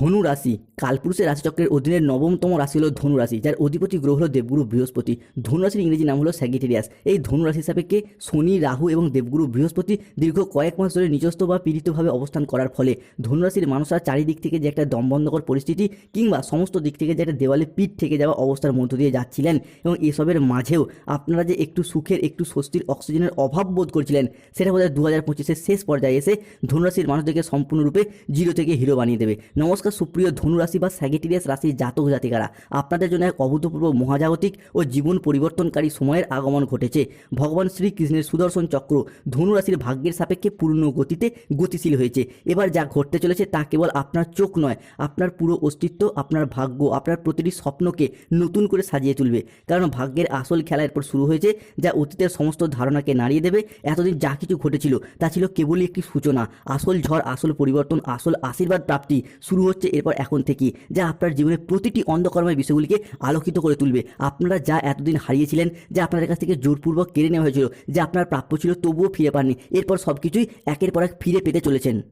ধনু রাশি। কালপুরুষের রাশিচক্রের অধীনে নবমতম রাশি হল ধনু রাশি, যার অধিপতি গ্রহ হল দেবগুরু বৃহস্পতি। ধনু রাশির ইংরেজি নাম হলো স্যাগিটেরিয়াস এই ধনু রাশি সাপেক্ষে শনি, রাহু এবং দেবগুরু বৃহস্পতি দীর্ঘ কয়েক মাস ধরে নিজস্ব বা পীড়িতভাবে অবস্থান করার ফলে। ধনু রাশির মানুষরা চারিদিক থেকে যে একটা দমবন্ধকর পরিস্থিতি কিংবা সমস্ত দিক থেকে যে একটা দেওয়ালে পিঠ থেকে যাওয়া অবস্থার মধ্য দিয়ে যাচ্ছিলেন এবং এসবের মাঝেও আপনারা যে একটু সুখের, একটু স্বস্তির অক্সিজেনের অভাব বোধ করছিলেন, সেটা বোধহয় দু হাজার পঁচিশের শেষ পর্যায়ে এসে ধনুরাশির মানুষদেরকে সম্পূর্ণরূপে জিরো থেকে হিরো বানিয়ে দেবে। নমস্কার সুপ্রিয় ধনুরাশি বা স্যাগেটিরিয়াস রাশির জাতক জাতিকারা, আপনাদের জন্য এক অভূতপূর্ব মহাজাগতিক ও জীবন পরিবর্তনকারী সময়ের আগমন ঘটেছে। ভগবান শ্রীকৃষ্ণের সুদর্শন চক্র ধনুরাশির ভাগ্যের সাপেক্ষে পূর্ণ গতিতে গতিশীল হয়েছে। এবার যা ঘটতে চলেছে তা কেবল আপনার চোখ নয়, আপনার পুরো অস্তিত্ব, আপনার ভাগ্য, আপনার প্রতিটি স্বপ্নকে নতুন করে সাজিয়ে তুলবে। কারণ ভাগ্যের আসল খেলা এরপর শুরু হয়েছে, যা অতীতের সমস্ত ধারণাকে নাড়িয়ে দেবে। এতদিন যা কিছু ঘটেছিল, তা ছিল কেবলই একটি সূচনা। আসল ঝড়, আসল পরিবর্তন, আসল আশীর্বাদ প্রাপ্তি শুরু হচ্ছে এরপর এখন থেকে যা আপনার জীবনের প্রতিটি অন্ধকর্মের বিষয়গুলিকে আলোকিত করে তুলবে। আপনারা যা এতদিন হারিয়েছিলেন, যা আপনাদের কাছ থেকে জোরপূর্বক কেড়ে নেওয়া হয়েছিল, যা আপনার প্রাপ্য ছিল, তবুও ফিরে পাননি। এরপর সব কিছুই একের পর এক ফিরে পেতে চলেছেন।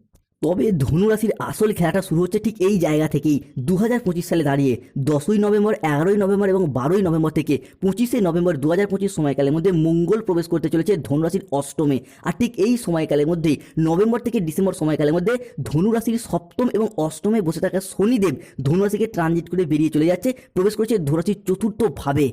তবে ধনুরাশির আসল খেলাটা শুরু হচ্ছে ঠিক এই জায়গা থেকেই। দু হাজার পঁচিশ সালে দাঁড়িয়ে দশই নভেম্বর, এগারোই নভেম্বর এবং বারোই নভেম্বর থেকে পঁচিশে নভেম্বর দু হাজার পঁচিশ সময়কালের মধ্যে মঙ্গল প্রবেশ করতে চলেছে ধনুরাশির অষ্টমে। আর ঠিক এই সময়কালের মধ্যেই নভেম্বর থেকে ডিসেম্বর সময়কালের মধ্যে ধনুরাশির সপ্তম এবং অষ্টমে বসে থাকা শনিদেব ধনুরাশিকে ট্রানজিট করে বেরিয়ে চলে যাচ্ছে, প্রবেশ করেছে ধনুরাশির চতুর্থ ভাবে।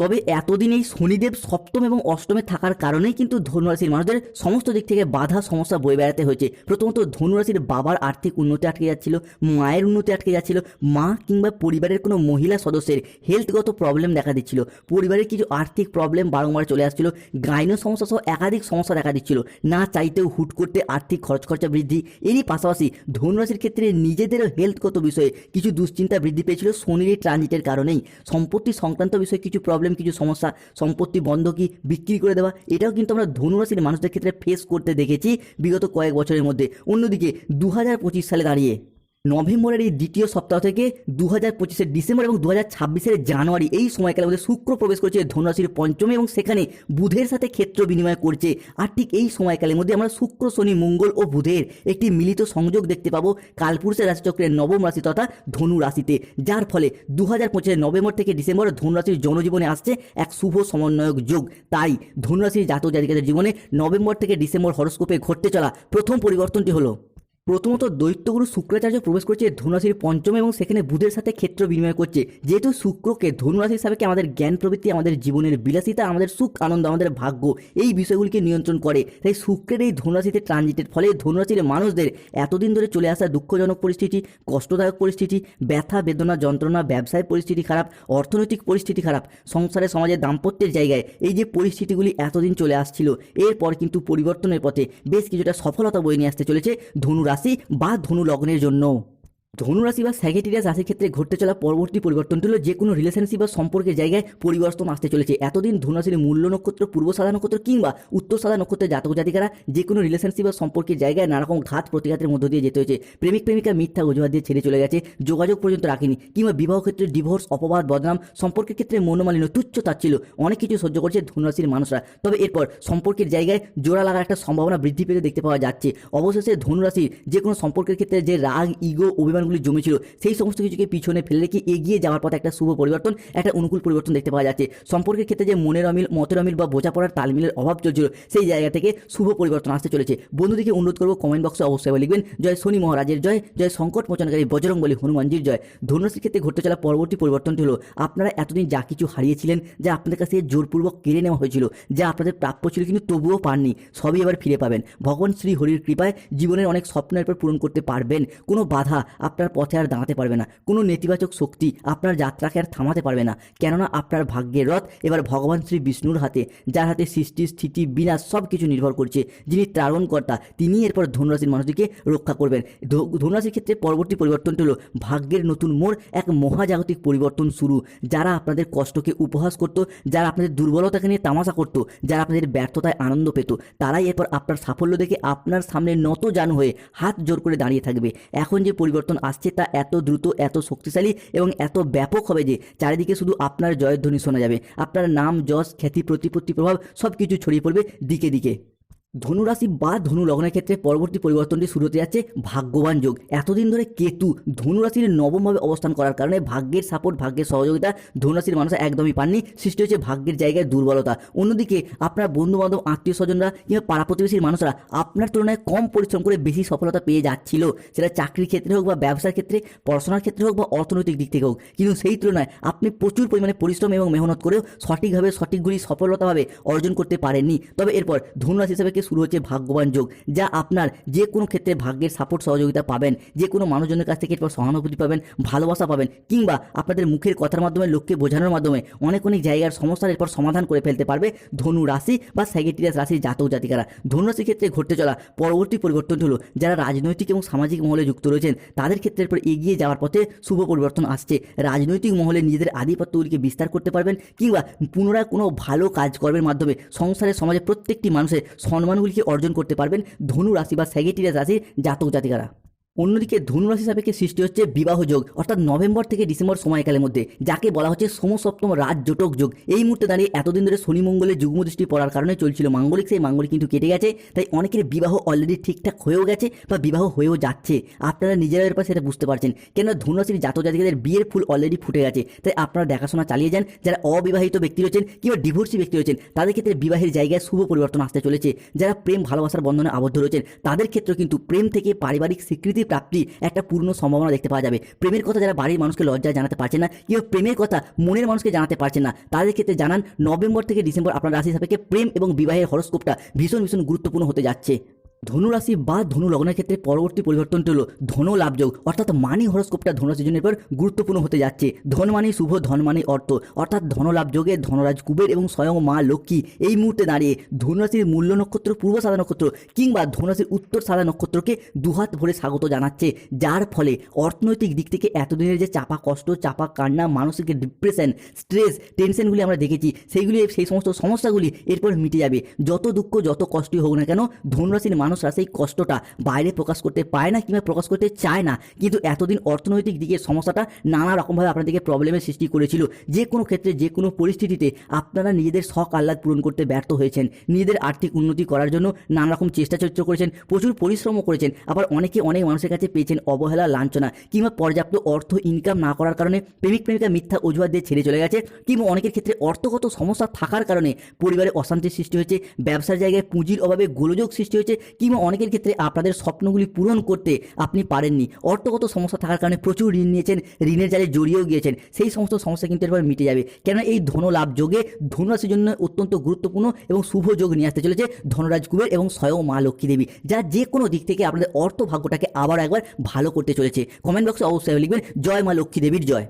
তবে এতদিন এই শনিদেব সপ্তম এবং অষ্টমে থাকার কারণেই কিন্তু ধনুরাশির মানুষদের সমস্ত দিক থেকে বাধা, সমস্যা বয়ে বেড়াতে হয়েছে। প্রথমত ধনুরাশির বাবার আর্থিক উন্নতি আটকে যাচ্ছিল, মায়ের উন্নতি আটকে যাচ্ছিল, মা কিংবা পরিবারের কোনো মহিলা সদস্যের হেলথগত প্রবলেম দেখা দিচ্ছিল, পরিবারের কিছু আর্থিক প্রবলেম বারংবার চলে আসছিল গাইনো সমস্যা সহ একাধিক সমস্যা দেখা দিচ্ছিল। না চাইতেও হুট করতে আর্থিক খরচ খরচা বৃদ্ধি। এরই পাশাপাশি ধনুরাশির ক্ষেত্রে নিজেদেরও হেলথগত বিষয়ে কিছু দুশ্চিন্তা বৃদ্ধি পেয়েছিল শনির ট্রানজিটের কারণেই। সম্পত্তি সংক্রান্ত বিষয়ে কিছু প্রবলেম কিছু সমস্যা, সম্পত্তি বন্ধকি বিক্রি করে দেওয়া, এটাও কিন্তু আমরা ধনুরাশির মানুষদের ক্ষেত্রে ফেস করতে দেখেছি বিগত কয়েক বছরের মধ্যে। অন্যদিকে দু হাজার পঁচিশ সালে দাঁড়িয়ে নভেম্বরের এই দ্বিতীয় সপ্তাহ থেকে দু হাজার পঁচিশের ডিসেম্বর এবং দু হাজার ছাব্বিশের জানুয়ারি এই সময়কালের মধ্যে শুক্র প্রবেশ করেছে ধনুরাশির পঞ্চমে এবং সেখানে বুধের সাথে ক্ষেত্র বিনিময় করছে। আর ঠিক এই সময়কালের মধ্যে আমরা শুক্র, শনি, মঙ্গল ও বুধের একটি মিলিত সংযোগ দেখতে পাবো কালপুরুষের রাশিচক্রের নবম রাশি তথা ধনু রাশিতে। যার ফলে দু হাজার পঁচিশের নভেম্বর থেকে ডিসেম্বর ধনুরাশির জনজীবনে আসছে এক শুভ সমন্বয়ক যোগ। তাই ধনুরাশির জাতক জাতিকাদের জীবনে নভেম্বর থেকে ডিসেম্বর হরস্কোপে ঘটতে চলা প্রথম পরিবর্তনটি হলো প্রথমত দৈত্যগুরু শুক্রাচার্য প্রবেশ করছে ধনুরাশির পঞ্চম এবং সেখানে বুধের সাথে ক্ষেত্র বিনিময় করছে। যেহেতু শুক্রকে ধনুরাশি হিসাবে আমাদের জ্ঞান প্রবৃত্তি, আমাদের জীবনের বিলাসিতা, আমাদের সুখ, আনন্দ, আমাদের ভাগ্য, এই বিষয়গুলিকে নিয়ন্ত্রণ করে। তাই শুক্রের এই ধনুরাশিতে ট্রানজিটের ফলে ধনুরাশির মানুষদের এতদিন ধরে চলে আসা দুঃখজনক পরিস্থিতি, কষ্টদায়ক পরিস্থিতি, ব্যথা, বেদনা, যন্ত্রণা, ব্যবসায় পরিস্থিতি খারাপ, অর্থনৈতিক পরিস্থিতি খারাপ, সংসারে, সমাজে দাম্পত্যের জায়গায় এই যে পরিস্থিতিগুলি এতদিন চলে আসছিল, এরপর কিন্তু পরিবর্তনের পথে বেশ কিছুটা সফলতা বয়ে নিয়ে আসতে চলেছে ধনু রাশি বা ধনু লগ্নের জন্য। ধনুরাশি বা স্যাগেটিরিয়াস রাশির ক্ষেত্রে ঘটতে চলা পরবর্তী পরিবর্তনটি হলো যে কোনো রিলেশনশিপ বা সম্পর্কের জায়গায় পরিবর্তন আসতে চলেছে। এতদিন ধনুরাশির মূল্য নক্ষত্র, পূর্ব সাদা নক্ষত্র কিংবা উত্তর সাদা নক্ষত্রের জাতক জাতিকারা যে কোনো রিলেশনশিপ বা সম্পর্কের জায়গায় নানা রকম ঘাত প্রতিঘাতের মধ্য দিয়ে যেতে হয়েছে। প্রেমিক প্রেমিকা মিথ্যা অজুহাত দিয়ে ছেড়ে চলে গেছে, যোগাযোগ পর্যন্ত রাখেনি কিংবা বিবাহ ক্ষেত্রে ডিভোর্স অপবাদ, বদনাম সম্পর্কের ক্ষেত্রে মনোমালিন্য, তুচ্ছ তাচ্ছিল অনেক কিছু সহ্য করছে ধনুরাশির মানুষরা। তবে এরপর সম্পর্কের জায়গায় জোড়া লাগার একটা সম্ভাবনা বৃদ্ধি পেতে দেখতে পাওয়া যাচ্ছে। অবশেষে ধনুরাশির যে কোনো সম্পর্কের ক্ষেত্রে যে রাগ ইগো অভিমানগুলি জমেছিল, সেই সমস্ত কিছুকে পিছনে ফেলে রেখে এগিয়ে যাওয়ার পথে একটা শুভ পরিবর্তন, একটা অনুকূল পরিবর্তন দেখতে পাওয়া যাচ্ছে। সম্পর্কের ক্ষেত্রে যে মনের অমিল, মতের অমিল বা বোঝাপড়ার তালমিলের অভাব চলছিল, সেই জায়গা থেকে শুভ পরিবর্তন আসতে চলেছে। বন্ধুদিকে অনুরোধ করব কমেন্ট বক্সে অবশ্যই লিখবেন, জয় শনি মহারাজের জয় জয় সংকট মোচনকারী বজরং বলি হনুমানজির জয়। ধনুরাশির ক্ষেত্রে ঘটতে চলা পরবর্তী পরিবর্তনটি হলো, আপনারা এতদিন যা কিছু হারিয়েছিলেন, যা আপনাদের কাছে জোরপূর্বক কেড়ে নেওয়া হয়েছিল, যা আপনাদের প্রাপ্য ছিল কিন্তু তবুও পাননি, সবই এবার ফিরে পাবেন। ভগবান শ্রী হরির কৃপায় জীবনের অনেক স্বপ্নের পর পূরণ করতে পারবেন, কোনো বাধা আপনার পথে আর দাঁড়াতে পারবে না। কোনো নেতিবাচক শক্তি আপনার যাত্রাকে আর থামাতে পারবে না। কেননা আপনার ভাগ্যের রথ এবার ভগবান শ্রী বিষ্ণুর হাতে, যার হাতে সৃষ্টি, স্থিতি বিনাশ সব কিছু নির্ভর করছে। যিনি ত্রাণকর্তা, তিনি এরপর ধনুরাশির মানুষটিকে রক্ষা করবেন। ধনুরাশির ক্ষেত্রে পরবর্তী পরিবর্তনটি হলো, ভাগ্যের নতুন মোড়, এক মহাজাগতিক পরিবর্তন শুরু। যারা আপনাদের কষ্টকে উপহাস করত, যারা আপনাদের দুর্বলতাকে নিয়ে তামাশা করত, যারা আপনাদের ব্যর্থতায় আনন্দ পেত, তারাই এরপর আপনার সাফল্য দেখে আপনার সামনে নত জানু হয়ে হাত জোর করে দাঁড়িয়ে থাকবে। এখন যে পরিবর্তন আসছে তা এত দ্রুত, এত শক্তিশালী এবং এত ব্যাপক হবে যে চারিদিকে শুধু আপনার জয়ধ্বনি শোনা যাবে। আপনার নাম, যশ, খ্যাতি, প্রতিপত্তি, প্রভাব সব কিছু ছড়িয়ে পড়বে দিকে দিকে। ধনুরাশি বা ধনু লগ্নের ক্ষেত্রে পরবর্তী পরিবর্তনটি শুরু হতে যাচ্ছে ভাগ্যবান যোগ। এতদিন ধরে কেতু ধনুরাশির নবমভাবে অবস্থান করার কারণে ভাগ্যের সাপোর্ট ভাগ্যের সহযোগিতা ধনুরাশির মানুষ একদমই পাননি। সৃষ্টি হয়েছে ভাগ্যের জায়গায় দুর্বলতা। অন্যদিকে আপনার বন্ধু বান্ধব আত্মীয় স্বজনরা কিংবা পাড়া প্রতিবেশীর মানুষরা আপনার তুলনায় কম পরিশ্রম করে বেশি সফলতা পেয়ে যাচ্ছিল। সেটা চাকরির ক্ষেত্রে হোক বা ব্যবসার ক্ষেত্রে, পড়াশোনার ক্ষেত্রে হোক বা অর্থনৈতিক দিক থেকে হোক। কিন্তু সেই তুলনায় আপনি প্রচুর পরিমাণে পরিশ্রম এবং মেহনত করেও সঠিকভাবে সঠিকগুলি সফলতাভাবে অর্জন করতে পারেননি। তবে এরপর ধনুরাশি হিসেবে কি শুরু হচ্ছে ভাগ্যবান যোগ, যা আপনার যে কোনো ক্ষেত্রে ভাগ্যের সাপোর্ট সহযোগিতা পাবেন, যে কোনো মানুষজনের কাছ থেকে এরপর সহানুভূতি পাবেন, ভালোবাসা পাবেন, কিংবা আপনাদের মুখের কথার মাধ্যমে, লোককে বোঝানোর মাধ্যমে অনেক অনেক জায়গার সমস্যার এরপর সমাধান করে ফেলতে পারবে ধনু রাশি বা স্যাগেটিরিয়াস রাশির জাতক জাতিকারা। ধনু রাশির ক্ষেত্রে ঘটতে চলা পরবর্তী পরিবর্তন হলো, যারা রাজনৈতিক এবং সামাজিক মহলে যুক্ত রয়েছেন, তাদের ক্ষেত্রে এরপর এগিয়ে যাওয়ার পথে শুভ পরিবর্তন আসছে। রাজনৈতিক মহলে নিজেদের আধিপত্যগুলিকে বিস্তার করতে পারবেন, কিংবা পুনরায় কোনো ভালো কাজকর্মের মাধ্যমে সংসারে সমাজে প্রত্যেকটি মানুষের সম্মানগুলিকে অর্জন করতে পারবেন? ধনু রাশি বা স্যাগেটিরিয়াস রাশির জাতক জাতিকারা। অন্যদিকে ধনুরাশি সাপেক্ষে সৃষ্টি হচ্ছে বিবাহ যোগ, অর্থাৎ নভেম্বর থেকে ডিসেম্বর সময়কালের মধ্যে, যাকে বলা হচ্ছে সমসপ্তম রাজ জোটক যোগ। এই মুহূর্তে দাঁড়িয়ে এতদিন ধরে শনি মঙ্গলের যুগ্ম দৃষ্টি পড়ার কারণে চলছিল মাঙ্গলিক, সেই মাঙ্গলিক কিন্তু কেটে গেছে, তাই অনেকের বিবাহ অলরেডি ঠিকঠাক হয়েও গেছে বা বিবাহ হয়েও যাচ্ছে। আপনারা নিজেরা এরপর সেটা বুঝতে পারছেন। কেন ধনুরাশির জাতক জাতিকাদের বিয়ের ফুল অলরেডি ফুটে গেছে, তাই আপনারা দেখাশোনা চালিয়ে যান। যারা অবিবাহিত ব্যক্তি রয়েছেন কিংবা ডিভোর্সি ব্যক্তি রয়েছেন, তাদের ক্ষেত্রে বিবাহের জায়গায় শুভ পরিবর্তন আসতে চলেছে। যারা প্রেম ভালোবাসার বন্ধনে আবদ্ধ রয়েছেন, তাদের ক্ষেত্রে কিন্তু প্রেম থেকে পারিবারিক স্বীকৃতি প্রাপ্তি, একটা পূর্ণ সম্ভাবনা দেখতে পাওয়া যাবে। প্রেমের কথা যারা বাড়ির মানুষকে লজ্জায় জানাতে পারছে না, কেউ প্রেমের কথা মনের মানুষকে জানাতে পারছে না, তাদের ক্ষেত্রে জানান, নভেম্বর থেকে ডিসেম্বর আপনার রাশি সাপেক্ষে প্রেম এবং বিবাহের হরস্কোপটা ভীষণ ভীষণ গুরুত্বপূর্ণ হতে যাচ্ছে। ধনুরাশি বা ধনু লগ্নের ক্ষেত্রে পরবর্তী পরিবর্তনটি হলো ধনু লাভযোগ অর্থাৎ মানি হরস্কোপটা ধনুরাশির জন্য এবার গুরুত্বপূর্ণ হতে যাচ্ছে। ধন মানি শুভ, ধন মানি অর্থ, অর্থাৎ ধনলাভ যোগে ধনরাজ কুবের এবং স্বয়ং মা লক্ষ্মী এই মুহূর্তে দাঁড়িয়ে ধনুরাশির মূল্য নক্ষত্র, পূর্ব সাদা নক্ষত্র কিংবা ধনুরাশির উত্তর সাদা নক্ষত্রকে দুহাত ভরে স্বাগত জানাচ্ছে, যার ফলে অর্থনৈতিক দিক থেকে এতদিনের যে চাপা কষ্ট, চাপা কান্না, মানসিক ডিপ্রেশন, স্ট্রেস, টেনশনগুলি আমরা দেখেছি, সেইগুলি, সেই সমস্ত সমস্যাগুলি এরপর মিটে যাবে। যত দুঃখ, যত কষ্টই হোক না কেন, ধনুরাশির মানুষরা সেই কষ্টটা বাইরে প্রকাশ করতে পারে না কিংবা প্রকাশ করতে চায় না। কিন্তু এতদিন অর্থনৈতিক দিকের সমস্যাটা নানা রকমভাবে আপনাদেরকে প্রবলেমের সৃষ্টি করেছিল। যে কোনো ক্ষেত্রে, যে কোনো পরিস্থিতিতে আপনারা নিজেদের শখ আহ্লাদ পূরণ করতে ব্যর্থ হয়েছেন। নিজেদের আর্থিক উন্নতি করার জন্য নানা রকম চেষ্টা চরিত্র করেছেন, প্রচুর পরিশ্রমও করেছেন। আবার অনেকে অনেক মানুষের কাছে পেয়েছেন অবহেলা, লাঞ্ছনা কিংবা পর্যাপ্ত অর্থ ইনকাম না করার কারণে প্রেমিক প্রেমিকা মিথ্যা অজুহাত দিয়ে ছেড়ে চলে গেছে। কিংবা অনেকের ক্ষেত্রে অর্থগত সমস্যা থাকার কারণে পরিবারে অশান্তির সৃষ্টি হয়েছে, ব্যবসার জায়গায় পুঁজির অভাবে গোলযোগ সৃষ্টি হয়েছে কিংবা অনেকের ক্ষেত্রে আপনাদের স্বপ্নগুলি পূরণ করতে আপনি পারেননি। অর্থগত সমস্যা থাকার কারণে প্রচুর ঋণ নিয়েছেন, ঋণের জালে জড়িয়েও গিয়েছেন। সেই সমস্ত সমস্যা কিন্তু এরপর মিটে যাবে। কেন এই ধন লাভ যোগে ধনুরাশির জন্য অত্যন্ত গুরুত্বপূর্ণ এবং শুভ যোগ নিয়ে আসতে চলেছে ধনরাজ কুবের এবং স্বয়ং মা লক্ষ্মী দেবী যা যে কোনো দিক থেকে আপনাদের অর্থ ভাগ্যটাকে আবার একবার ভালো করতে চলেছে। কমেন্ট বক্সে অবশ্যই লিখবেন, জয় মা লক্ষ্মী দেবীর জয়।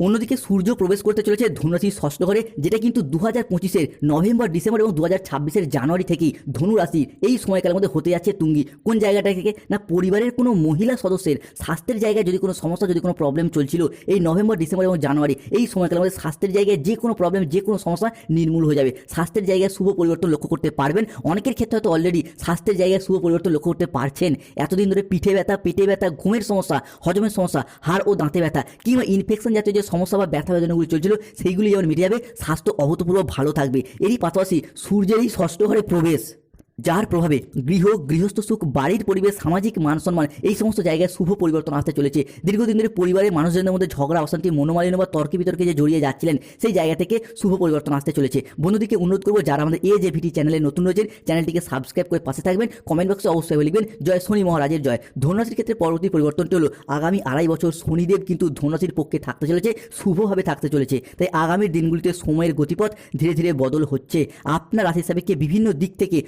অন্যদিকে সূর্য প্রবেশ করতে চলেছে ধনুরাশির ষষ্ঠ ঘরে, যেটা কিন্তু দু হাজার পঁচিশের নভেম্বর, ডিসেম্বর এবং দু হাজার ছাব্বিশের জানুয়ারি থেকেই ধনু রাশির এই সময়কালের মধ্যে হতে যাচ্ছে তুঙ্গি। কোন জায়গাটা থেকে? না, পরিবারের কোনো মহিলা সদস্যের স্বাস্থ্যের জায়গায় যদি কোনো সমস্যা, যদি কোনো প্রবলেম চলছিল এই নভেম্বর, ডিসেম্বর এবং জানুয়ারি, এই সময়কালের মধ্যে স্বাস্থ্যের জায়গায় যে কোনো প্রবলেম যে কোনো সমস্যা নির্মূল হয়ে যাবে। স্বাস্থ্যের জায়গায় শুভ পরিবর্তন লক্ষ্য করতে পারবেন। অনেকের ক্ষেত্রে হয়তো অলরেডি স্বাস্থ্যের জায়গায় শুভ পরিবর্তন লক্ষ্য করতে পারছেন। এতদিন ধরে পিঠে ব্যথা, পেটে ব্যথা, ঘুমের সমস্যা, হজমের সমস্যা, হাড় ও দাঁতে ব্যথা কিংবা ইনফেকশন জাতীয় যে সমস্যা বা ব্যথা বেদনাগুলি চলছিল, সেইগুলি যেমন মিটে যাবে, স্বাস্থ্য অভূতপূর্ব ভালো থাকবে। এরই পাশাপাশি সূর্যেরই ষষ্ঠ ঘরে প্রবেশ। যার প্রভাবে গৃহ, গৃহস্থ সুখ, বাড়ির পরিবেশ, সামাজিক মান সম্মান, এই সমস্ত জায়গায় শুভ পরিবর্তন আসতে চলেছে। দীর্ঘদিন ধরে পরিবারের মানুষজনের মধ্যে ঝগড়া, অশান্তি, মনোমালিন্য বা তর্কে বিতর্কে যে জড়িয়ে যাচ্ছিলেন, সেই জায়গা থেকে শুভ পরিবর্তন আসতে চলেছে। বন্ধুদিকে অনুরোধ করব, যারা আমাদের এ যে ভিটি চ্যানেলে নতুন রয়েছেন, চ্যানেলটিকে সাবস্ক্রাইব করে পাশে থাকবেন। কমেন্ট বক্সে অবশ্যই লিখবেন, জয় শনি মহারাজের জয়। ধনুরাশির ক্ষেত্রে পরবর্তী পরিবর্তনটি হলো, আগামী আড়াই বছর শনিদেব কিন্তু ধনুরাশির পক্ষে থাকতে চলেছে, শুভভাবে থাকতে চলেছে। তাই আগামীর দিনগুলিতে সময়ের গতিপথ ধীরে ধীরে বদল হচ্ছে। আপনার রাশি সাপেক্ষে বিভিন্ন দিক থেকে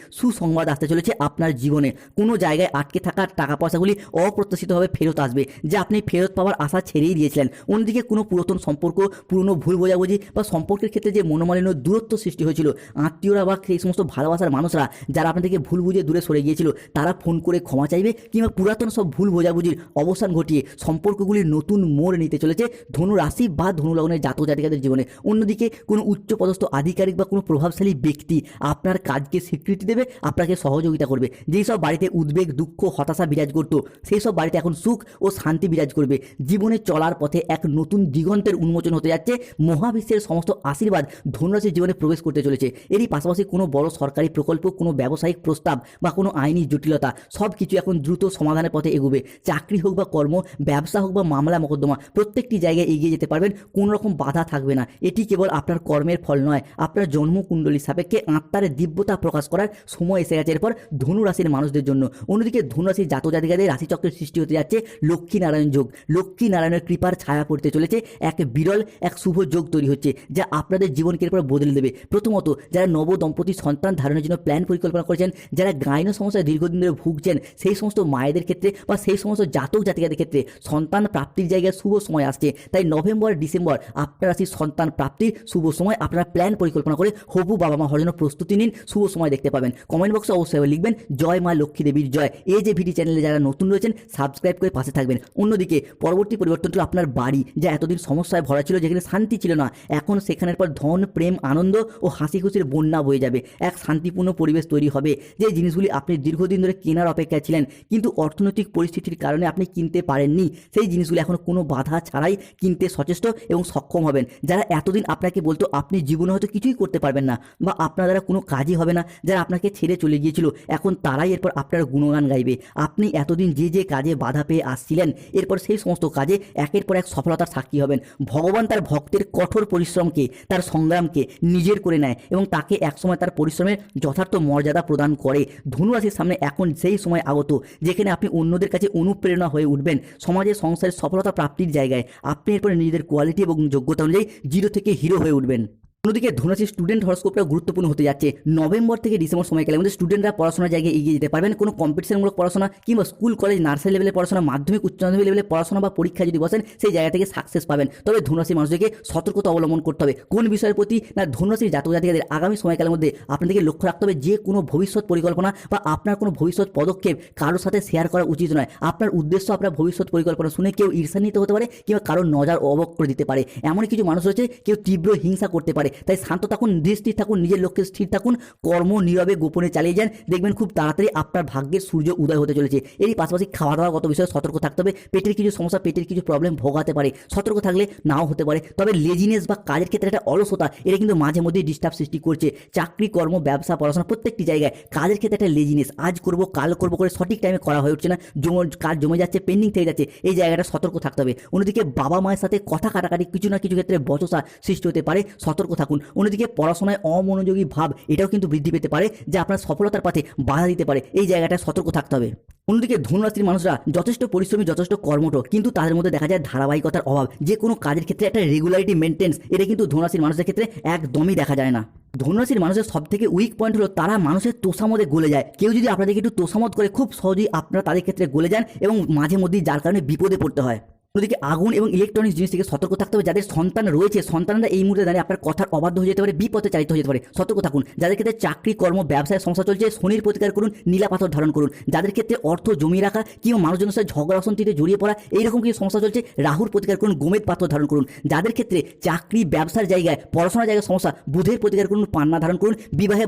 সুসংবাদ আসতে চলেছে আপনার জীবনে। কোনো জায়গায় আটকে থাকা টাকা পয়সাগুলি অপ্রত্যাশিতভাবে ফেরত আসবে, যা আপনি ফেরত পাওয়ার আশা ছেড়েই দিয়েছিলেন। অন্যদিকে কোনো পুরাতন সম্পর্ক, পুরনো ভুল বোঝাবুঝি বা সম্পর্কের ক্ষেত্রে যে মনোমালিন্য, দূরত্ব সৃষ্টি হয়েছিল, আত্মীয়রা বা সেই সমস্ত ভালোবাসার মানুষরা যারা আপনাদেরকে ভুল বুঝে দূরে সরে গিয়েছিল, তারা ফোন করে ক্ষমা চাইবে কিংবা পুরাতন সব ভুল বোঝাবুঝির অবসান ঘটিয়ে সম্পর্কগুলি নতুন মোড় নিতে চলেছে ধনু রাশি বা ধনু লগ্নের জাতক জাতিকাদের জীবনে। অন্যদিকে কোনো উচ্চপদস্থ আধিকারিক বা কোনো প্রভাবশালী ব্যক্তি আপনার কাজকে স্বীকৃতি দেবে আপনাকে সহযোগিতা করবে। যেই সব বাড়িতে উদ্বেগ, দুঃখ, হতাশা বিরাজ করতো, সেই সব বাড়িতে এখন সুখ ও শান্তি বিরাজ করবে। জীবনে চলার পথে এক নতুন দিগন্তের উন্মোচন হতে যাচ্ছে। মহাবিশ্বের সমস্ত আশীর্বাদ ধনুরাশির জীবনে প্রবেশ করতে চলেছে। এরই পাশাপাশি কোনো বড় সরকারি প্রকল্প, কোনো ব্যবসায়িক প্রস্তাব বা কোনো আইনি জটিলতা সব কিছু এখন দ্রুত সমাধানের পথে এগোবে। চাকরি হোক বা কর্ম, ব্যবসা হোক বা মামলা মোকদ্দমা, প্রত্যেকটি জায়গায় এগিয়ে যেতে পারবেন, কোনো রকম বাধা থাকবে না। এটি কেবল আপনার কর্মের ফল নয়, আপনার জন্মকুণ্ডলীর সাপেক্ষে আত্মার দিব্যতা প্রকাশ করার সময় এসে গেছে এরপর ধনু রাশির মানুষদের জন্য। অন্যদিকে ধনু রাশির জাত জাতিকাদের রাশিচক্রের সৃষ্টি হতে যাচ্ছে লক্ষ্মী নারায়ণ যোগ। লক্ষ্মী নারায়ণের কৃপার ছায়া পড়তে চলেছে। এক বিরল, এক শুভ যোগ তৈরি হচ্ছে, যা আপনাদের জীবনকে এরপর বদলে দেবে। প্রথমত, যারা নব দম্পতি সন্তান ধারণের জন্য প্ল্যান পরিকল্পনা করেছেন, যারা গাইন সমস্যায় দীর্ঘদিন ধরে ভুগছেন, সেই সমস্ত মায়েদের ক্ষেত্রে বা সেই সমস্ত জাতক জাতিকাদের ক্ষেত্রে সন্তান প্রাপ্তির জায়গায় শুভ সময় আসছে। তাই নভেম্বর, ডিসেম্বর আপনার রাশির সন্তান প্রাপ্তির শুভ সময় আপনারা প্ল্যান পরিকল্পনা করে হবু বাবা মা হওয়ার জন্য প্রস্তুতি নিন, শুভ সময় দেখতে পাবেন। কমেন্ট বক্সে অবশ্যই লিখবেন, জয় মা লক্ষ্মী দেবীর জয়। এই যে ভিডি চ্যানেলে যারা নতুন রয়েছেন সাবস্ক্রাইব করে পাশে থাকবেন। অন্যদিকে, পরবর্তী পরিবর্তন আপনার বাড়ি, যা এতদিন সমস্যায় ভরা ছিল, যেখানে শান্তি ছিল না। এখন সেখানের পর ধন, প্রেম, আনন্দ ও হাসি খুশির বন্যা বয়ে যাবে। এক শান্তিপূর্ণ পরিবেশ তৈরি হবে। যে জিনিসগুলি আপনি দীর্ঘদিন ধরে কেনার অপেক্ষায় ছিলেন, কিন্তু অর্থনৈতিক পরিস্থিতির কারণে আপনি কিনতে পারেননি, সেই জিনিসগুলি এখন কোনো বাধা ছাড়াই কিনতে সচেষ্ট এবং সক্ষম হবেন। যারা এতদিন আপনাকে বলতো, আপনি জীবনে হয়তো কিছুই করতে পারবেন না বা আপনার দ্বারা কোনো কাজই হবে না। যারা আপনাকে ছেড়ে চলে গিয়েছিল। এখন তারাই এরপর আপনার গুণগান গাইবে। আপনি এতদিন যে যে কাজে বাধা পেয়ে আসছিলেন, এরপর সেই সমস্ত কাজে একের পর এক সফলতার সাক্ষী হবেন। ভগবান তার ভক্তের কঠোর পরিশ্রমকে, তার সংগ্রামকে নিজের করে নেয় এবং তাকে একসময় তার পরিশ্রমের যথার্থ মর্যাদা প্রদান করে। ধনুরাশির সামনে এখন সেই সময় আগত, যেখানে আপনি অন্যদের কাছে অনুপ্রেরণা হয়ে উঠবেন। সমাজে সংসারের সফলতা প্রাপ্তির জায়গায়। আপনি এরপরে নিজেদের কোয়ালিটি এবং যোগ্যতা অনুযায়ী জিরো থেকে হিরো হয়ে উঠবেন। অন্যদিকে ধনুরাশির স্টুডেন্ট হরস্কোপটা গুরুত্বপূর্ণ হতে যাচ্ছে। নভেম্বর থেকে ডিসেম্বর সময়কালের মধ্যে স্টুডেন্টরা পড়াশোনার জায়গায় এগিয়ে যেতে পারবেন। কোনো কম্পিটিশনমূলক পড়াশোনা কিংবা স্কুল কলেজ নার্সারি লেভেলের পড়াশোনা, মাধ্যমিক, উচ্চ মাধ্যমিক লেভেলের পড়াশোনা বা পরীক্ষা যদি বসেন, সেই জায়গা থেকে সাকসেস পাবেন। তবে ধনুরাশির মানুষদেরকে সতর্কতা অবলম্বন করতে হবে। কোন বিষয়ের প্রতি না ধনুরাশির জাতক জাতিকাদের আগামী সময়কালের মধ্যে আপনাদেরকে লক্ষ্য রাখতে হবে, যে কোনো ভবিষ্যৎ পরিকল্পনা বা আপনার কোনো ভবিষ্যৎ পদক্ষেপ কারোর সাথে শেয়ার করা উচিত নয়। আপনার উদ্দেশ্য, আপনার ভবিষ্যৎ পরিকল্পনা শুনে কেউ ঈর্ষান্বিত হতে পারে কিংবা কারোর নজর অবক করে দিতে পারে। এমনই কিছু মানুষ রয়েছে, কেউ তীব্র হিংসা করতে পারে। তাই শান্ত থাকুন, দৃষ্টি থাকুন, নিজের লক্ষ্যে স্থির থাকুন, কর্ম নীরবে গোপনে চালিয়ে যান। দেখবেন খুব তাড়াতাড়ি আপনার ভাগ্যের সূর্য উদয় হতে চলেছে। এরই পাশাপাশি খাওয়া দাওয়াগত বিষয়ে সতর্ক থাকতে হবে। পেটের কিছু সমস্যা, পেটের কিছু প্রবলেম ভোগাতে পারে। সতর্ক থাকলে নাও হতে পারে। তবে লেজিনেস বা কাজের ক্ষেত্রে একটা অলসতা, এটা কিন্তু মাঝে মধ্যেই ডিস্টার্ব সৃষ্টি করছে। চাকরি, কর্ম, ব্যবসা, পড়াশোনা প্রত্যেকটি জায়গায় কাজের ক্ষেত্রে একটা লেজিনেস আজ করব, কাল করব করে সঠিক টাইমে করা হয়ে উঠছে না। জমে, কাজ জমে যাচ্ছে পেন্ডিং থেকে যাচ্ছে। এই জায়গাটা সতর্ক থাকতে হবে। অন্যদিকে বাবা মায়ের সাথে কথা কাটাকাটি কিছু না কিছু ক্ষেত্রে বচসা সৃষ্টি হতে পারে। সতর্ক থাকুন। অন্যদিকে পড়াশোনায় অমনোযোগী ভাব, এটাও কিন্তু বৃদ্ধি পেতে পারে, যা আপনার সফলতার পথে বাধা দিতে পারে। এই জায়গাটায় সতর্ক থাকতে হবে। অন্যদিকে ধনুরাশির মানুষরা যথেষ্ট পরিশ্রমী, যথেষ্ট কর্মঠ, কিন্তু তাদের মধ্যে দেখা যায় ধারাবাহিকতার অভাব। যে কোনো কাজের ক্ষেত্রে একটা রেগুলারিটি মেনটেন্স এটা কিন্তু ধনুরাশির মানুষের ক্ষেত্রে একদমই দেখা যায় না। ধনুরাশির মানুষের সব থেকে উইক পয়েন্ট হলো তারা মানুষের তোষামদে গলে যায়। কেউ যদি আপনাদেরকে একটু তোষামত করে, খুব সহজেই আপনারা তাদের ক্ষেত্রে গলে যান এবং মাঝে মধ্যেই যার কারণে বিপদে পড়তে হয়। অন্যদিকে আগুন এবং ইলেকট্রনিক্স জিনিস থেকে সতর্ক থাকতে হবে। যাদের সন্তান রয়েছে, সন্তানরা এই মুহূর্তে দাঁড়িয়ে আপনার কথার অবাধ্য হয়ে যেতে পারে, বিপথে চালিত হয়ে যেতে পারে। সতর্ক থাকুন। যাদের ক্ষেত্রে চাকরি, কর্ম, ব্যবসায় সমস্যা চলছে, শনির প্রতিকার করুন, নীলা পাথর ধারণ করুন। যাদের ক্ষেত্রে অর্থ জমিয়ে রাখা কিংবা মানুষজনের সাথে ঝগড়া, অশান্তিতে জড়িয়ে পড়া, এইরকম কিছু সমস্যা চলছে, রাহুর প্রতিকার করুন, গোমেদ পাথর ধারণ করুন। যাদের ক্ষেত্রে চাকরি, ব্যবসার জায়গায়, পড়াশোনার জায়গায় সমস্যা, বুধের প্রতিকার করুন, পান্না ধারণ করুন, বিবাহে